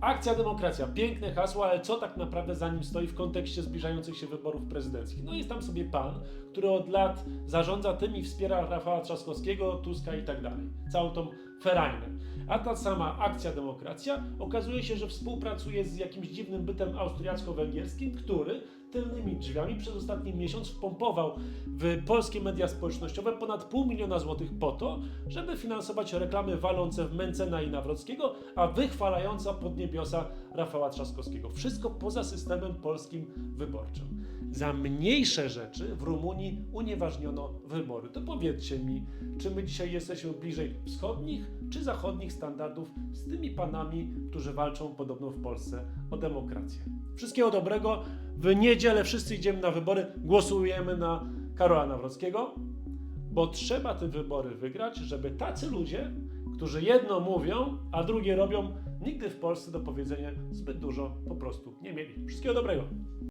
Akcja Demokracja, piękne hasło, ale co tak naprawdę za nim stoi w kontekście zbliżających się wyborów prezydenckich? No jest tam sobie pan, który od lat zarządza tym i wspiera Rafała Trzaskowskiego, Tuska i tak dalej. Całą tą ferajnę. A ta sama Akcja Demokracja okazuje się, że współpracuje z jakimś dziwnym bytem austriacko-węgierskim, który tylnymi drzwiami przez ostatni miesiąc wpompował w polskie media społecznościowe ponad pół miliona złotych po to, żeby finansować reklamy walące w Mencena i Nawrockiego, a wychwalająca pod niebiosa Rafała Trzaskowskiego. Wszystko poza systemem polskim wyborczym. Za mniejsze rzeczy w Rumunii unieważniono wybory. To powiedzcie mi, czy my dzisiaj jesteśmy bliżej wschodnich czy zachodnich standardów z tymi panami, którzy walczą podobno w Polsce o demokrację. Wszystkiego dobrego. W niedzielę wszyscy idziemy na wybory, głosujemy na Karola Nawrockiego, bo trzeba te wybory wygrać, żeby tacy ludzie, którzy jedno mówią, a drugie robią, nigdy w Polsce do powiedzenia zbyt dużo po prostu nie mieli. Wszystkiego dobrego.